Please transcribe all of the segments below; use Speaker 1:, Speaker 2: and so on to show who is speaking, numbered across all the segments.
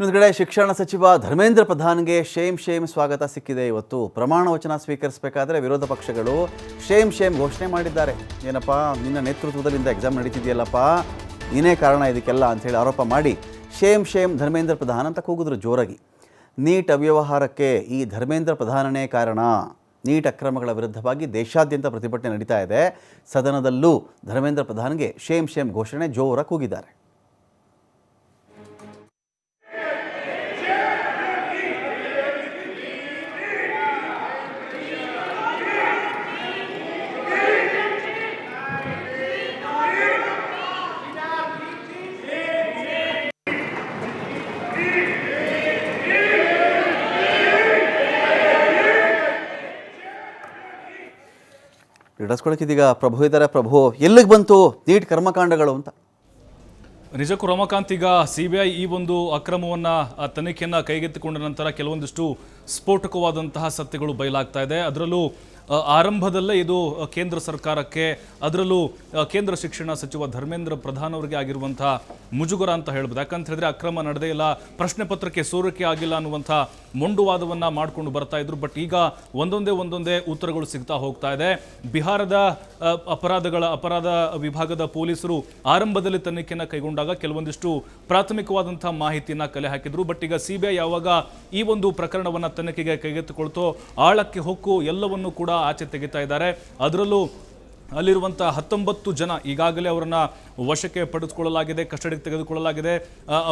Speaker 1: ಇನ್ನೊಂದು ಕಡೆ ಶಿಕ್ಷಣ ಸಚಿವ ಧರ್ಮೇಂದ್ರ ಪ್ರಧಾನ್ಗೆ ಶೇಮ್ ಶೇಮ್ ಸ್ವಾಗತ ಸಿಕ್ಕಿದೆ. ಇವತ್ತು ಪ್ರಮಾಣ ವಚನ ಸ್ವೀಕರಿಸಬೇಕಾದ್ರೆ ವಿರೋಧ ಪಕ್ಷಗಳು ಶೇಮ್ ಶೇಮ್ ಘೋಷಣೆ ಮಾಡಿದ್ದಾರೆ. ಏನಪ್ಪ, ನಿನ್ನ ನೇತೃತ್ವದಲ್ಲಿಂದ ಎಕ್ಸಾಮ್ ನಡೀತಿದೆಯಲ್ಲಪ್ಪ? ನೀನೇ ಕಾರಣ ಇದಕ್ಕೆಲ್ಲ ಅಂಥೇಳಿ ಆರೋಪ ಮಾಡಿ ಶೇಮ್ ಶೇಮ್ ಧರ್ಮೇಂದ್ರ ಪ್ರಧಾನ್ ಅಂತ ಕೂಗಿದ್ರು ಜೋರಾಗಿ. ನೀಟ್ ಅವ್ಯವಹಾರಕ್ಕೆ ಈ ಧರ್ಮೇಂದ್ರ ಪ್ರಧಾನನೇ ಕಾರಣ? ನೀಟ್ ಅಕ್ರಮಗಳ ವಿರುದ್ಧವಾಗಿ ದೇಶಾದ್ಯಂತ ಪ್ರತಿಭಟನೆ ನಡೀತಾ ಇದೆ. ಸದನದಲ್ಲೂ ಧರ್ಮೇಂದ್ರ ಪ್ರಧಾನ್ಗೆ ಶೇಮ್ ಶೇಮ್ ಘೋಷಣೆ ಜೋರ ಕೂಗಿದ್ದಾರೆ. ಹಿಡಿಸ್ಕೊಳಕ್ಕಿದೀಗ ಪ್ರಭು ಇದ್ದಾರೆ ಪ್ರಭು, ಎಲ್ಲಿಗೆ ಬಂತು? ನೀಟ್ ಕರ್ಮಕಾಂಡಗಳು ಅಂತ.
Speaker 2: ನಿಜಕ್ಕೂ ರಮಾಕಾಂತ್, ಈಗ ಸಿ ಬಿ ಐ ಈ ಒಂದು ಅಕ್ರಮವನ್ನು ತನಿಖೆಯನ್ನು ಕೈಗೆತ್ತಿಕೊಂಡ ನಂತರ ಕೆಲವೊಂದಿಷ್ಟು ಸ್ಫೋಟಕವಾದಂತಹ ಸತ್ಯಗಳು ಬಯಲಾಗ್ತಾ ಇದೆ. ಅದರಲ್ಲೂ ಆರಂಭದಲ್ಲೇ ಇದು ಕೇಂದ್ರ ಸರ್ಕಾರಕ್ಕೆ ಅದರಲ್ಲೂ ಕೇಂದ್ರ ಶಿಕ್ಷಣ ಸಚಿವ ಧರ್ಮೇಂದ್ರ ಪ್ರಧಾನ್ ಅವರಿಗೆ ಆಗಿರುವಂತಹ ಮುಜುಗರ ಅಂತ ಹೇಳ್ಬೋದು. ಯಾಕಂತ ಹೇಳಿದ್ರೆ ಅಕ್ರಮ ನಡೆದೇ ಇಲ್ಲ, ಪ್ರಶ್ನೆ ಪತ್ರಕ್ಕೆ ಸೋರಿಕೆ ಆಗಿಲ್ಲ ಅನ್ನುವಂಥ ಮೊಂಡುವಾದವನ್ನ ಮಾಡ್ಕೊಂಡು ಬರ್ತಾ ಇದ್ರು. ಬಟ್ ಈಗ ಒಂದೊಂದೇ ಒಂದೊಂದೇ ಉತ್ತರಗಳು ಸಿಗ್ತಾ ಹೋಗ್ತಾ ಇದೆ. ಬಿಹಾರದ ಅಪರಾಧಗಳ, ಅಪರಾಧ ವಿಭಾಗದ ಪೊಲೀಸರು ಆರಂಭದಲ್ಲಿ ತನಿಖೆಯನ್ನು ಕೈಗೊಂಡಾಗ ಕೆಲವೊಂದಿಷ್ಟು ಪ್ರಾಥಮಿಕವಾದಂಥ ಮಾಹಿತಿಯನ್ನು ಕಲೆ ಹಾಕಿದ್ರು. ಬಟ್ ಈಗ ಸಿಬಿಐ ಯಾವಾಗ ಈ ಒಂದು ಪ್ರಕರಣವನ್ನ ತನಿಖೆಗೆ ಕೈಗೆತ್ತಿಕೊಳ್ತೋ, ಆಳಕ್ಕೆ ಹೊಕ್ಕು ಎಲ್ಲವನ್ನು ಕೂಡ ಆಚೆ ತೆಗಿತಾ ಇದ್ದಾರೆ. ಅದರಲ್ಲೂ ಅಲ್ಲಿರುವಂಥ ಹತ್ತೊಂಬತ್ತು ಜನ ಈಗಾಗಲೇ ಅವರನ್ನು ವಶಕ್ಕೆ ಪಡೆದುಕೊಳ್ಳಲಾಗಿದೆ ಕಸ್ಟಡಿಗೆ ತೆಗೆದುಕೊಳ್ಳಲಾಗಿದೆ.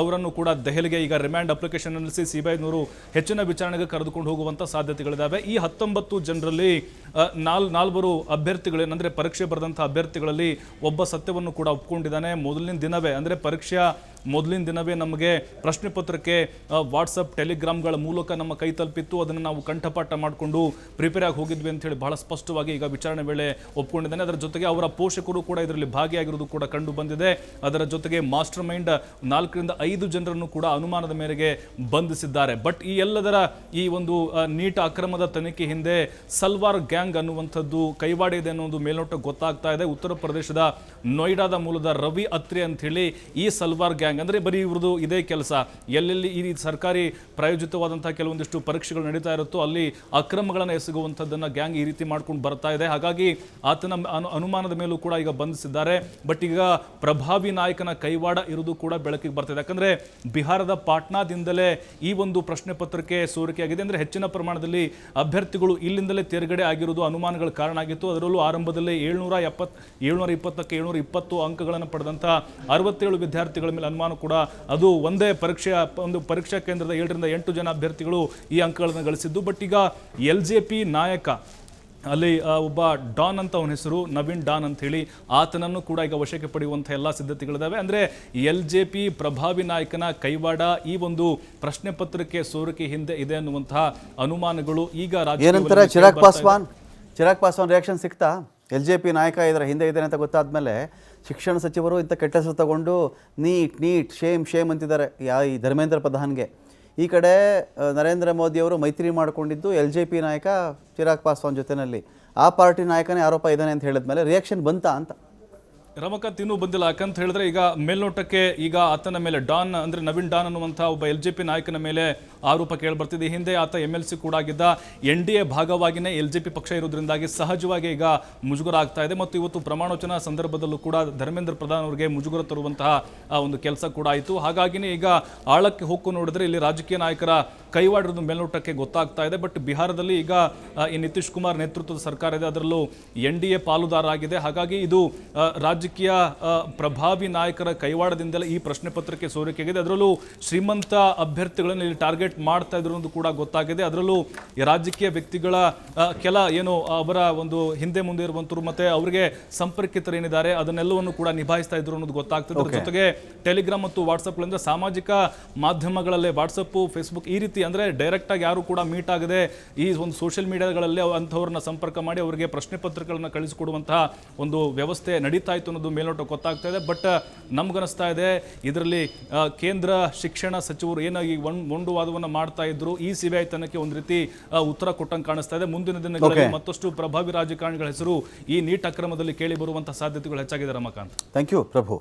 Speaker 2: ಅವರನ್ನು ಕೂಡ ದೆಹಲಿಗೆ ಈಗ ರಿಮ್ಯಾಂಡ್ ಅಪ್ಲಿಕೇಶನ್ ನಲ್ಲಿಸಿ ಸಿಬಿಐ ನೂರು ಹೆಚ್ಚಿನ ವಿಚಾರಣೆಗೆ ಕರೆದುಕೊಂಡು ಹೋಗುವಂಥ ಸಾಧ್ಯತೆಗಳಿದ್ದಾವೆ ಈ ಹತ್ತೊಂಬತ್ತು ಜನರಲ್ಲಿ ನಾಲ್, ನಾಲ್ವರು ಅಭ್ಯರ್ಥಿಗಳೇನಂದ್ರೆ ಪರೀಕ್ಷೆ ಬರೆದಂಥ ಅಭ್ಯರ್ಥಿಗಳಲ್ಲಿ ಒಬ್ಬ ಸತ್ಯವನ್ನು ಕೂಡ ಒಪ್ಕೊಂಡಿದ್ದಾನೆ. ಮೊದಲಿನ ದಿನವೇ, ಅಂದರೆ ಪರೀಕ್ಷೆಯ ಮೊದಲಿನ ದಿನವೇ ನಮಗೆ ಪ್ರಶ್ನೆ ಪತ್ರಕ್ಕೆ ವಾಟ್ಸಪ್ ಟೆಲಿಗ್ರಾಮ್ಗಳ ಮೂಲಕ ನಮ್ಮ ಕೈ ತಲುಪಿತ್ತು. ಅದನ್ನು ನಾವು ಕಂಠಪಾಠ ಮಾಡಿಕೊಂಡು ಪ್ರಿಪೇರ್ ಆಗಿ ಹೋಗಿದ್ವಿ ಅಂತ ಹೇಳಿ ಬಹಳ ಸ್ಪಷ್ಟವಾಗಿ ಈಗ ವಿಚಾರಣೆ ವೇಳೆ ಒಪ್ಕೊಂಡಿದ್ದಾನೆ. ಅದರ ಜೊತೆಗೆ ಅವರ ಪೋಷಕರು ಕೂಡ ಇದರಲ್ಲಿ ಭಾಗಿಯಾಗಿರುವುದು ಕೂಡ ಕಂಡು ಬಂದಿದೆ. ಅದರ ಜೊತೆಗೆ ಮಾಸ್ಟರ್ ಮೈಂಡ್ ನಾಲ್ಕರಿಂದ ಐದು ಜನರನ್ನು ಕೂಡ ಅನುಮಾನದ ಮೇರೆಗೆ ಬಂಧಿಸಿದ್ದಾರೆ. ಬಟ್ ಈ ಎಲ್ಲದರ ಈ ಒಂದು ನೀಟ್ ಅಕ್ರಮದ ತನಿಖೆ ಹಿಂದೆ ಸಲ್ವಾರ್ ಗ್ಯಾಂಗ್ ಅನ್ನುವಂಥದ್ದು ಕೈವಾಡ ಇದೆ ಅನ್ನೋದು ಮೇಲ್ನೋಟ ಗೊತ್ತಾಗ್ತಾ ಇದೆ. ಉತ್ತರ ಪ್ರದೇಶದ ನೋಯ್ಡಾದ ಮೂಲದ ರವಿ ಅತ್ರಿ ಅಂತ ಹೇಳಿ ಈ ಸಲ್ವಾರ್ ಗ್ಯಾಂಗ್ ಅಂದ್ರೆ ಬರೀ ಇವ್ರದ್ದು ಇದೇ ಕೆಲಸ. ಎಲ್ಲೆಲ್ಲಿ ಈ ರೀತಿ ಸರ್ಕಾರಿ ಪ್ರಾಯೋಜಿತವಾದಂಥ ಕೆಲವೊಂದಿಷ್ಟು ಪರೀಕ್ಷೆಗಳು ನಡೀತಾ ಇರುತ್ತೋ ಅಲ್ಲಿ ಅಕ್ರಮಗಳನ್ನು ಎಸಗುವಂಥದ್ದನ್ನು ಗ್ಯಾಂಗ್ ಈ ರೀತಿ ಮಾಡ್ಕೊಂಡು ಬರ್ತಾ ಇದೆ. ಹಾಗಾಗಿ ಆತನ ಅನು- ಅನುಮಾನದ ಮೇಲೂ ಕೂಡ ಈಗ ಬಂಧಿಸಿದ್ದಾರೆ. ಬಟ್ ಈಗ ಪ್ರಭಾವಿ ನಾಯಕನ ಕೈವಾಡ ಇರುವುದು ಕೂಡ ಬೆಳಕಿಗೆ ಬರ್ತಿದೆ ಯಾಕಂದರೆ ಬಿಹಾರದ ಪಾಟ್ನಾದಿಂದಲೇ ಈ ಒಂದು ಪ್ರಶ್ನೆ ಪತ್ರಕ್ಕೆ ಸೋರಿಕೆಯಾಗಿದೆ ಅಂದ್ರೆ ಹೆಚ್ಚಿನ ಪ್ರಮಾಣದಲ್ಲಿ ಅಭ್ಯರ್ಥಿಗಳು ಇಲ್ಲಿಂದಲೇ ತೇರ್ಗಡೆ ಆಗಿರುವುದು ಅನುಮಾನಗಳ ಕಾರಣ ಆಗಿತ್ತು. ಅದರಲ್ಲೂ ಆರಂಭದಲ್ಲಿ ಏಳ್ನೂರ ಎಪ್ಪತ್ತು ಏಳ್ನೂರ ಇಪ್ಪತ್ತಕ್ಕೆ ಏಳ್ನೂರ ಇಪ್ಪತ್ತು ಅಂಕಗಳನ್ನು ಪಡೆದಂಥ ಅರವತ್ತೇಳು ವಿದ್ಯಾರ್ಥಿಗಳ ಮೇಲೆ ಅನುಮಾನ ಕೂಡ ಅದು ಒಂದೇ ಪರೀಕ್ಷೆಯ ಒಂದು ಪರೀಕ್ಷಾ ಕೇಂದ್ರದ ಏಳರಿಂದ ಎಂಟು ಜನ ಅಭ್ಯರ್ಥಿಗಳು ಈ ಅಂಕಗಳನ್ನು ಗಳಿಸಿದ್ದು. ಬಟ್ ಈಗ ಎಲ್ ಜೆ ಪಿ ನಾಯಕ ಅಲ್ಲಿ ಒಬ್ಬ ಡಾನ್ ಅಂತ ಅವನ ಹೆಸರು ನವೀನ್ ಡಾನ್ ಅಂತ ಹೇಳಿ ಆತನನ್ನು ಕೂಡ ಈಗ ವಶಕ್ಕೆ ಪಡೆಯುವಂಥ ಎಲ್ಲ ಸಿದ್ಧತೆಗಳಿದ್ದಾವೆ ಅಂದ್ರೆ ಎಲ್ ಜೆ ಪಿ ಪ್ರಭಾವಿ ನಾಯಕನ ಕೈವಾಡ ಈ ಒಂದು ಪ್ರಶ್ನೆ ಪತ್ರಕ್ಕೆ ಸೋರಿಕೆ ಹಿಂದೆ ಇದೆ ಅನ್ನುವಂತಹ ಅನುಮಾನಗಳು ಈಗ
Speaker 1: ಏನಂತಾರೆ? ಚಿರಾಗ್ ಪಾಸ್ವಾನ್ ಚಿರಾಗ್ ಪಾಸ್ವಾನ್ ರಿಯಾಕ್ಷನ್ ಸಿಕ್ತಾ? ಎಲ್ ಜೆ ಪಿ ನಾಯಕ ಇದರ ಹಿಂದೆ ಇದ್ದಾನೆ ಅಂತ ಗೊತ್ತಾದ ಮೇಲೆ ಶಿಕ್ಷಣ ಸಚಿವರು ಇಂಥ ಕೆಟ್ಟ ಹೆಸರು ತಗೊಂಡು ನೀಟ್ ನೀಟ್ ಶೇಮ್ ಶೇಮ್ ಅಂತಿದ್ದಾರೆ ಯಾ ಈ ಧರ್ಮೇಂದ್ರ ಪ್ರಧಾನ್ಗೆ. ಈ ಕಡೆ ನರೇಂದ್ರ ಮೋದಿಯವರು ಮೈತ್ರಿ ಮಾಡಿಕೊಂಡಿದ್ದು ಎಲ್ ಜೆ ಪಿ ನಾಯಕ ಚಿರಾಗ್ ಪಾಸ್ವಾನ್ ಜೊತೆಯಲ್ಲಿ ಆ ಪಾರ್ಟಿ ನಾಯಕನೇ ಆರೋಪ ಇದ್ದಾನೆ ಅಂತ ಹೇಳಿದ್ಮೇಲೆ ರಿಯಾಕ್ಷನ್ ಬಂತಾ ಅಂತ.
Speaker 2: ರಮಕಾಂತ್ ಇನ್ನೂ ಬಂದಿಲ್ಲ. ಯಾಕಂತ ಹೇಳಿದ್ರೆ ಈಗ ಮೇಲ್ನೋಟಕ್ಕೆ ಈಗ ಆತನ ಮೇಲೆ ಡಾನ್ ಅಂದ್ರೆ ನವೀನ್ ಡಾನ್ ಅನ್ನುವಂತಹ ಒಬ್ಬ ಎಲ್ ಜೆ ಪಿ ನಾಯಕನ ಮೇಲೆ ಆರೋಪ ಕೇಳಿಬರ್ತಿದೆ. ಹಿಂದೆ ಆತ ಎಂ ಎಲ್ ಸಿ ಕೂಡ ಆಗಿದ್ದ ಎನ್ ಡಿ ಎ ಭಾಗವಾಗಿನೇ ಎಲ್ ಜೆ ಪಿ ಪಕ್ಷ ಇರೋದ್ರಿಂದಾಗಿ ಸಹಜವಾಗಿ ಈಗ ಮುಜುಗರ ಆಗ್ತಾ ಇದೆ. ಮತ್ತು ಇವತ್ತು ಪ್ರಮಾಣೋಚನ ಸಂದರ್ಭದಲ್ಲೂ ಕೂಡ ಧರ್ಮೇಂದ್ರ ಪ್ರಧಾನ್ ಅವರಿಗೆ ಮುಜುಗರ ತರುವಂತಹ ಒಂದು ಕೆಲಸ ಕೂಡ ಆಯಿತು. ಹಾಗಾಗಿನೇ ಈಗ ಆಳಕ್ಕೆ ಹೋಗು ನೋಡಿದ್ರೆ ಇಲ್ಲಿ ರಾಜಕೀಯ ನಾಯಕರ ಕೈವಾಡಿರೋದು ಮೇಲ್ನೋಟಕ್ಕೆ ಗೊತ್ತಾಗ್ತಾ ಇದೆ. ಬಟ್ ಬಿಹಾರದಲ್ಲಿ ಈಗ ಈ ನಿತೀಶ್ ಕುಮಾರ್ ನೇತೃತ್ವದ ಸರ್ಕಾರ ಇದೆ. ಅದರಲ್ಲೂ ಎನ್ ಡಿ ಎ ಪಾಲುದಾರ ಆಗಿದೆ. ಹಾಗಾಗಿ ಇದು ಆ, ರಾಜಕೀಯ ಪ್ರಭಾವಿ ನಾಯಕರ ಕೈವಾಡದಿಂದಲೇ ಈ ಪ್ರಶ್ನೆ ಪತ್ರಕ್ಕೆ ಸೋರಿಕೆಯಾಗಿದೆ. ಅದರಲ್ಲೂ ಶ್ರೀಮಂತ ಅಭ್ಯರ್ಥಿಗಳನ್ನು ಇಲ್ಲಿ ಟಾರ್ಗೆಟ್ ಮಾಡ್ತಾ ಇದ್ರು ಕೂಡ ಗೊತ್ತಾಗಿದೆ. ಅದರಲ್ಲೂ ಈ ರಾಜಕೀಯ ವ್ಯಕ್ತಿಗಳ ಕೆಲ ಏನು ಅವರ ಒಂದು ಹಿಂದೆ ಮುಂದೆ ಇರುವಂತರು ಮತ್ತೆ ಅವರಿಗೆ ಸಂಪರ್ಕಿತರು ಏನಿದ್ದಾರೆ ಅದನ್ನೆಲ್ಲವನ್ನು ಕೂಡ ನಿಭಾಯಿಸ್ತಾ ಇದ್ರು ಅನ್ನೋದು ಗೊತ್ತಾಗ್ತದೆ. ಅದ್ರ ಜೊತೆಗೆ ಟೆಲಿಗ್ರಾಮ್ ಮತ್ತು ವಾಟ್ಸಪ್ಗಳಿಂದ ಸಾಮಾಜಿಕ ಮಾಧ್ಯಮಗಳಲ್ಲೇ ವಾಟ್ಸಪ್ ಫೇಸ್ಬುಕ್ ಈ ರೀತಿ ಅಂದ್ರೆ ಡೈರೆಕ್ಟ್ ಆಗಿ ಯಾರು ಕೂಡ ಮೀಟ್ ಆಗದೆ ಈ ಒಂದು ಸೋಷಿಯಲ್ ಮೀಡಿಯಾಗಳಲ್ಲಿ ಅಂಥವ್ರನ್ನ ಸಂಪರ್ಕ ಮಾಡಿ ಅವರಿಗೆ ಪ್ರಶ್ನೆ ಪತ್ರಗಳನ್ನು ಕಳಿಸಿಕೊಡುವಂತಹ ಒಂದು ವ್ಯವಸ್ಥೆ ನಡೀತಾ ಇತ್ತು ಅನ್ನೋದು ಮೇಲ್ನೋಟ ಗೊತ್ತಾಗ್ತಾ ಇದೆ. ಬಟ್ ನಮ್ಗನಿಸ್ತಾ ಇದೆ ಇದರಲ್ಲಿ ಕೇಂದ್ರ ಶಿಕ್ಷಣ ಸಚಿವರು ಏನಾಗಿ ಈ ಮೊಂಡುವಾದವನ್ನು ಮಾಡ್ತಾ ಇದ್ರು ಈ ಸಿಬಿಐ ತನಕ್ಕೆ ಒಂದು ರೀತಿ ಉತ್ತರ ಕೊಟ್ಟಂಗೆ ಕಾಣಿಸ್ತಾ ಇದೆ. ಮುಂದಿನ ದಿನಗಳಲ್ಲಿ ಮತ್ತಷ್ಟು ಪ್ರಭಾವಿ ರಾಜಕಾರಣಿಗಳ ಹೆಸರು ಈ ನೀಟ್ ಅಕ್ರಮದಲ್ಲಿ ಕೇಳಿ ಬರುವಂತಹ ಸಾಧ್ಯತೆಗಳು ಹೆಚ್ಚಾಗಿದೆ ರಮಾಕಾಂತ್.
Speaker 1: Thank you Prabhu